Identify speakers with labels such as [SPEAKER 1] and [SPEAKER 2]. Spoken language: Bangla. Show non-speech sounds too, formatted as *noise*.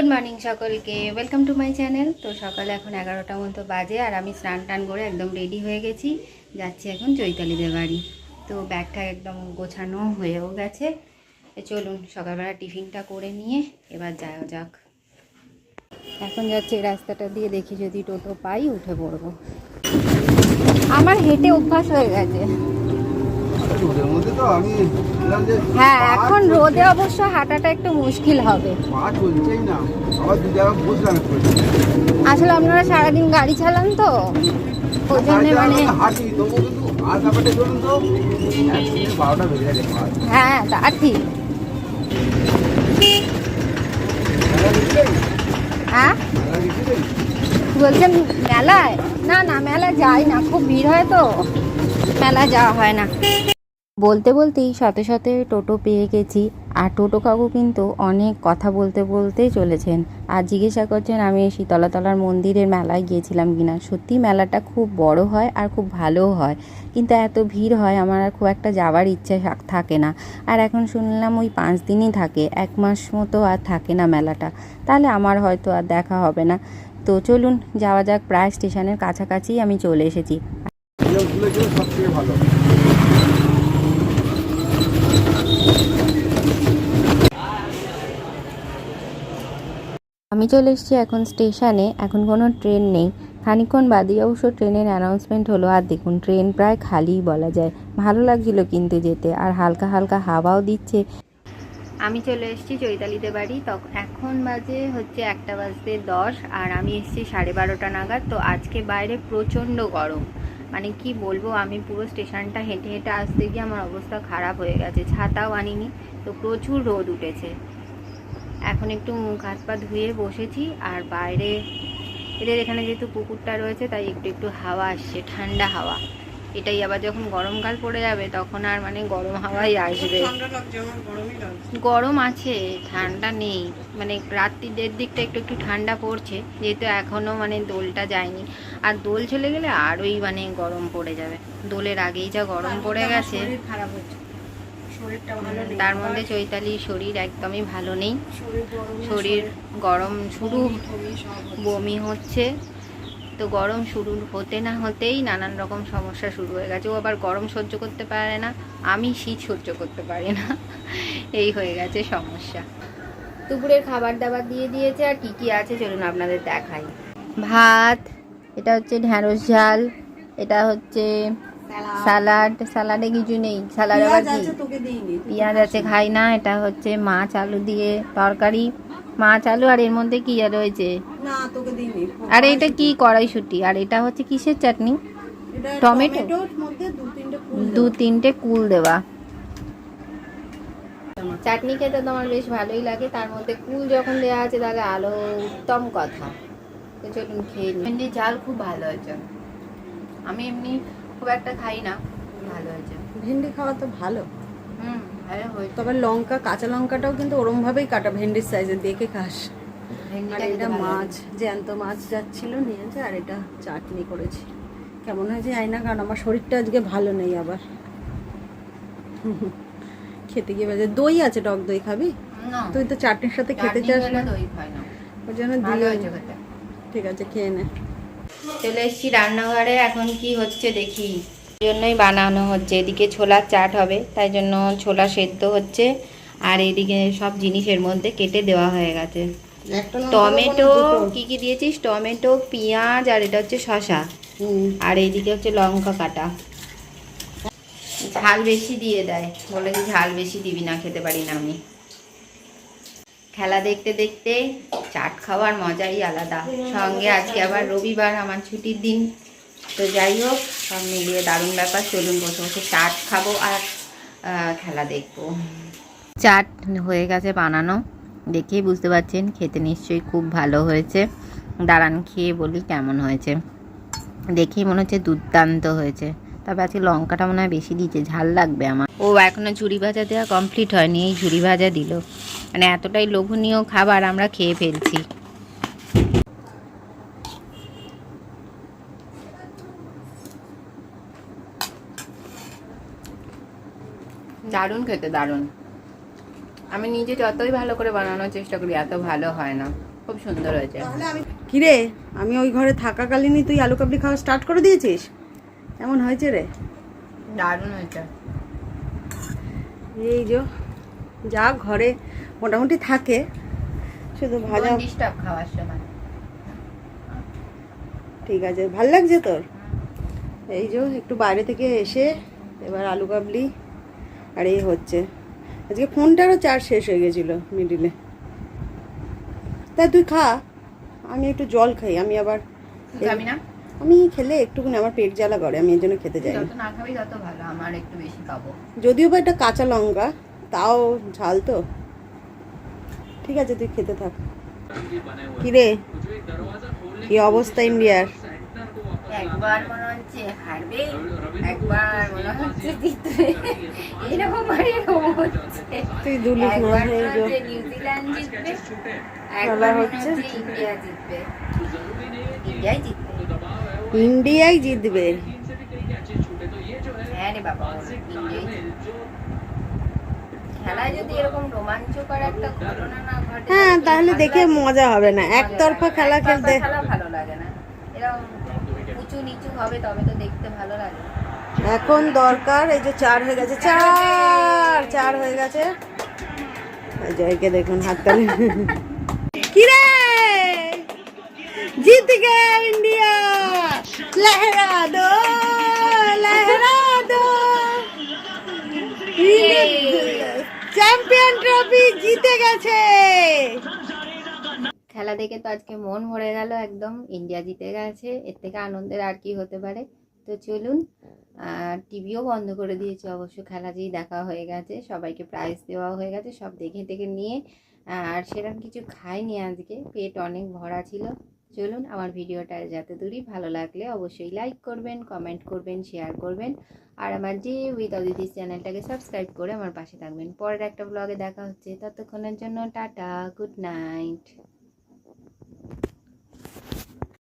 [SPEAKER 1] গুড মর্নিং সকলকে। ওয়েলকাম টু মাই চ্যানেল তো সকালে এখন এগারোটা মতো বাজে আর আমি স্নান টান করে একদম রেডি হয়ে গেছি। যাচ্ছি এখন চৈতালিদের বাড়ি তো ব্যাগটা একদম গোছানো হয়েও গেছে। চলুন সকালবেলা টিফিনটা করে নিয়ে এবার যাওয়া যাক। এখন যাচ্ছে রাস্তাটা দিয়ে দেখি যদি টোটো পাই উঠে পড়ব। আমার হেঁটে অভ্যাস হয়ে গেছে
[SPEAKER 2] রোদের মধ্যে তো আমি বললাম যে
[SPEAKER 1] হ্যাঁ এখন রোদে অবশ্য হাঁটাটা একটু মুশকিল হবে। আসলে আপনারা সারাদিন গাড়ি চালান তো? ওই জন্য মানে হ্যাঁ তা ঠিক। হ্যাঁ? বলছেন মেলায়? না না মেলা যাই না। খুব ভিড় হয় তো। মেলা যাওয়া হয় না। বলতে বলতেই সাথে সাথে টোটো পেয়ে গেছি। আর টোটো কাকু কিন্তু অনেক কথা বলতে বলতেই চলেছেন। আর জিজ্ঞাসা করছেন, আমি শীতলাতলার মন্দিরের মেলায় গিয়েছিলাম কিনা? সত্যি মেলাটা খুব বড় হয় আর খুব ভালোও হয়। কিন্তু এত ভিড় হয়, আমার আর খুব একটা যাওয়ার ইচ্ছে থাক- না। আর এখন শুনলাম ওই পাঁচ দিনই থাকে, এক মাস মতো আর থাকে না মেলাটা। তাহলে আমার হয়তো আর দেখা হবে না। তো চলুন, যাওয়া যাক, প্রায় স্টেশনের কাছাকাছি আমি চলে এসেছি।
[SPEAKER 2] ভালো।
[SPEAKER 1] আমি চলে এসেছি এখন স্টেশনে, এখন কোনো ট্রেন নেই। খানিকক্ষণ বাদে অবশ্য ট্রেনের অ্যানাউন্সমেন্ট হলো, আর দেখুন, ট্রেন প্রায় খালিই বলা যায়। ভালো লাগছিল কিন্তু যেতে, আর হালকা হালকা হাওয়াও দিচ্ছে। আমি চলে এসেছি চৈতালিতে বাড়ি তখন এখন বাজে হচ্ছে একটা বাজতে দশ, আর আমি এসেছি সাড়ে বারোটা নাগাদ, তো আজকে বাইরে প্রচণ্ড গরম। মানে কি বলব, আমি পুরো স্টেশনটা হেঁটে হেঁটে আসতে গিয়ে আমার অবস্থা খারাপ হয়ে গেছে, ছাতাও আনিনি, তো প্রচুর রোদ উঠেছে। এখন একটু মুখ হাত পা ধুয়ে বসেছি আর বাইরে এদের এখানে যেহেতু পুকুরটা রয়েছে তাই একটু একটু হাওয়া আসছে ঠান্ডা হাওয়া। এটাই আবার যখন গরমকাল পড়ে যাবে তখন আর মানে গরম হাওয়াই আসবে। গরম আছে ঠান্ডা নেই। মানে রাত্রি দেড় দিকটা একটু একটু ঠান্ডা পড়ছে যেহেতু এখনও মানে দোলটা যায়নি। আর দোল চলে গেলে আরোই মানে গরম পড়ে যাবে। দোলের আগেই যা গরম পড়ে গেছে।
[SPEAKER 3] খারাপ হচ্ছে।
[SPEAKER 1] তার মধ্যে চৈতালির শরীর একদমই ভালো নেই।
[SPEAKER 3] শরীর গরমে
[SPEAKER 1] শুরু।
[SPEAKER 3] বমি হচ্ছে।
[SPEAKER 1] তো গরম শুরু হতে না হতেই নানান রকম সমস্যা শুরু হয়ে গেছে। ও আবার গরম সহ্য করতে পারে না আমি শীত সহ্য করতে পারি না। এই হয়ে গেছে সমস্যা। দুপুরের খাবার দাবার দিয়ে দিয়েছে আর কি কি আছে চলুন আপনাদের দেখাই। ভাত এটা হচ্ছে ঢ্যাঁড়স ঝাল এটা হচ্ছে স্যালাড। স্যালাডে কিছু নেই। স্যালাড আবার কি?
[SPEAKER 3] আছে
[SPEAKER 1] পেঁয়াজ আছে খাই না এটা হচ্ছে মাছ আলু দিয়ে তরকারি। মাছ আলু আর এর মধ্যে কি আর রয়েছে? আর এটা কি কড়াইশুটি? আর এটা হচ্ছে কিসের চাটনি? টমেটো?
[SPEAKER 3] দু তিনটে
[SPEAKER 1] কুল দেওয়া চাটনি খেতে তো আমার বেশ ভালোই লাগে। তার মধ্যে কুল যখন দেওয়া আছে তাহলে আলো উত্তম কথা। চলুন খেয়ে নিই। ঝাল খুব ভালো হয়েছে। আমি এমনি খুব একটা খাই না। ভালো হয়েছে।
[SPEAKER 3] ভেন্ডি খাওয়া তো ভালো।
[SPEAKER 1] হুম
[SPEAKER 3] তবে লঙ্কা কাঁচা লঙ্কাটাও কিন্তু ওরম ভাবেই কাটা ভেন্ডির সাইজে দেখে খাস? আর এটা মাছ। জ্যান্ত মাছ যাচ্ছিল নিয়েছে আর এটা চাটনি করেছি। কেমন হয়েছে জানি না কারণ আমার শরীরটা আজকে ভালো নেই আবার। *laughs* খেতে গিয়ে বাজে। দই আছে টক দই খাবি? তুই তো চাটনির সাথে খেতে চাস না।
[SPEAKER 1] দই খাই না।
[SPEAKER 3] ওই জন্য দিয়ে ঠিক আছে খেয়ে নে।
[SPEAKER 1] চলে এসেছি রান্নাঘরে এখন কি হচ্ছে দেখি। এই জন্যই বানানো হচ্ছে এদিকে ছোলার চাট হবে তাই জন্য ছোলা সেদ্ধ হচ্ছে আর এদিকে সব জিনিসের মধ্যে কেটে দেওয়া হয়ে গেছে। টমেটো কি কি দিয়েছিস? টমেটো পেঁয়াজ আর এটা হচ্ছে শশা আর এইদিকে হচ্ছে লঙ্কা কাটা। ঝাল বেশি দিয়ে দেয় বলে যে ঝাল বেশি দিবি না খেতে পারি না আমি। খেলা দেখতে দেখতে চাট খাওয়ার মজাই আলাদা। সঙ্গে আজকে আবার রবিবার, আমার ছুটির দিন। তো যাই হোক, সব মিলিয়ে দারুণ ব্যাপার। চলুন বসে বসে চাট খাব আর খেলা দেখব। চাট হয়ে গেছে বানানো। দেখেই বুঝতে পারছেন, খেতে নিশ্চয়ই খুব ভালো হয়েছে। দাঁড়ান, খেয়ে বলি কেমন হয়েছে। দেখেই মনে হচ্ছে দুর্দান্ত হয়েছে। তবে আজকে লঙ্কাটা মনে হয় বেশি দিয়েছে ঝাল লাগবে আমার। ও এখনও ঝুড়ি ভাজা দেওয়া কমপ্লিট হয়নি এই ঝুড়ি ভাজা দিল। মানে এতটাই লোভনীয় খাবার আমরা খেয়ে ফেলছি। দারুণ খেতে দারুণ। আমি নিজে যতই ভালো করে বানানোর চেষ্টা করি এত ভালো হয় না। খুব সুন্দর হয়েছে।
[SPEAKER 3] তাহলে আমি কিরে আমি ওই ঘরে থাকাকালীনই তুই আলু কাবলি খাওয়া স্টার্ট করে দিয়েছিস? এমন হয়েছে রে?
[SPEAKER 1] দারুণ হয়েছে।
[SPEAKER 3] এই যে যা ঘরে মোটামুটি থাকে শুধু ভাজা
[SPEAKER 1] ডিস্টার্ব খাওয়ার সময়।
[SPEAKER 3] ঠিক আছে ভালো লাগছে তোর? এই যে একটু বাইরে থেকে এসে এবার আলু কাবলি আর এই হচ্ছে। আজকে ফোনটারও চার্জ শেষ হয়ে গেছিল মিডিলে। তা তুই খা আমি একটু জল খাই আমি আবার
[SPEAKER 1] খাবি না?
[SPEAKER 3] আমি খেলে একটুখানি আমার পেট জ্বালা করে আমি এর জন্য খেতে যাই
[SPEAKER 1] যত না খাবি তত ভালো আমার একটু বেশি খাব।
[SPEAKER 3] যদিও বা এটা কাঁচা লঙ্কা তাও ঝাল তো। ঠিক আছে তুই খেতে থাক। কিরে? কি অবস্থা ইন্ডিয়ার?
[SPEAKER 1] একবার মনে হচ্ছে হারবে একবার মনে হচ্ছে জিতবে। এরকম এরকম হচ্ছে।
[SPEAKER 3] তুই দুলিস না
[SPEAKER 1] একবার
[SPEAKER 3] এই
[SPEAKER 1] মনে
[SPEAKER 3] যে
[SPEAKER 1] হচ্ছে নিউজিল্যান্ড জিতবে একবার মনে।
[SPEAKER 3] হচ্ছে
[SPEAKER 1] ইন্ডিয়া জিতবে। ইন্ডিয়াই জিতবে।
[SPEAKER 3] ইন্ডিয়াই জিতবে।
[SPEAKER 1] হ্যাঁ রে বাবা
[SPEAKER 3] হ্যাঁ
[SPEAKER 1] তাহলে
[SPEAKER 3] দেখে মজা হবে না। একতরফা খেলা খেলতে
[SPEAKER 1] ভালো লাগে না। উঁচু নিচু হবে তবে তো দেখতে ভালো লাগে।
[SPEAKER 3] এখন দরকার এই যে চার হয়ে গেছে। চার চার! হয়ে গেছে। জয়কে দেখুন হাততালি। কিরে! জিত ইন্ডিয়া! লহরা দো চ্যাম্পিয়ন ট্রফি জিতে গেছে।
[SPEAKER 1] খেলা দেখে তো আজকে মন ভরে গেল একদম। ইন্ডিয়া জিতে গেছে। এর থেকে আনন্দের আর কি হতে পারে? তো চলুন টিভিও বন্ধ করে দিয়েছে। অবশ্য খেলা যেই দেখা হয়ে গেছে, সবাইকে প্রাইজ দেওয়া হয়ে গেছে। সব দেখে দেখে নিয়ে আর সেরকম কিছু খাইনি আজকে। পেট অনেক ভরা ছিল। চলুন আমার ভিডিওটা যাতে দূরই ভালো লাগলে অবশ্যই লাইক করবেন কমেন্ট করবেন শেয়ার করবেন। আর আমার যে উইথ অদিতি চ্যানেলটাকে সাবস্ক্রাইব করে আমার পাশে থাকবেন। পরের একটা ব্লগে দেখা হচ্ছে। ততক্ষণের জন্য টাটা গুড নাইট